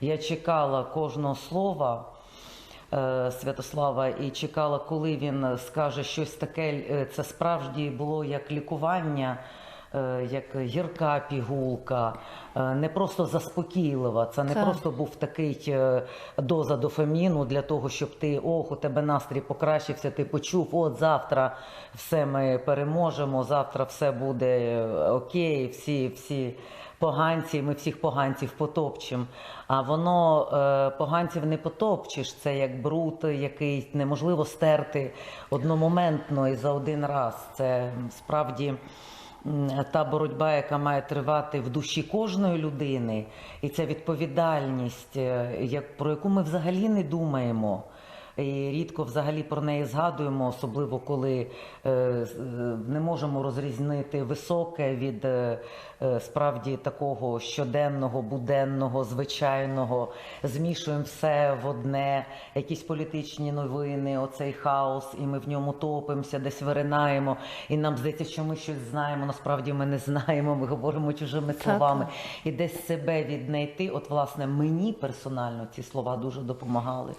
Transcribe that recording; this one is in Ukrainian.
Я чекала кожного слова е, Святослава і чекала, коли він скаже щось таке. е, Це справді було як лікування, як гірка пігулка, е, не просто заспокійлива. Це не Так. просто був такий е, доза дофаміну для того, щоб ти ох, у тебе настрій покращився, ти почув, от завтра все ми переможемо, завтра все буде е, окей, всі, всі поганці, ми всіх поганців потопчемо. А воно е, поганців не потопчеш. Це як бруд, який неможливо стерти одномоментно і за один раз. Це справді. Та боротьба, яка має тривати в душі кожної людини, і ця відповідальність, е, як, про яку ми взагалі не думаємо. І рідко взагалі про неї згадуємо, особливо коли е, е, не можемо розрізнити високе від е, справді такого щоденного, буденного, звичайного. Змішуємо все в одне, якісь політичні новини, оцей хаос, і ми в ньому топимося, десь виринаємо. І нам здається, що ми щось знаємо. Насправді ми не знаємо, ми говоримо чужими словами. І десь себе віднайти. От, власне, мені персонально ці слова дуже допомагали.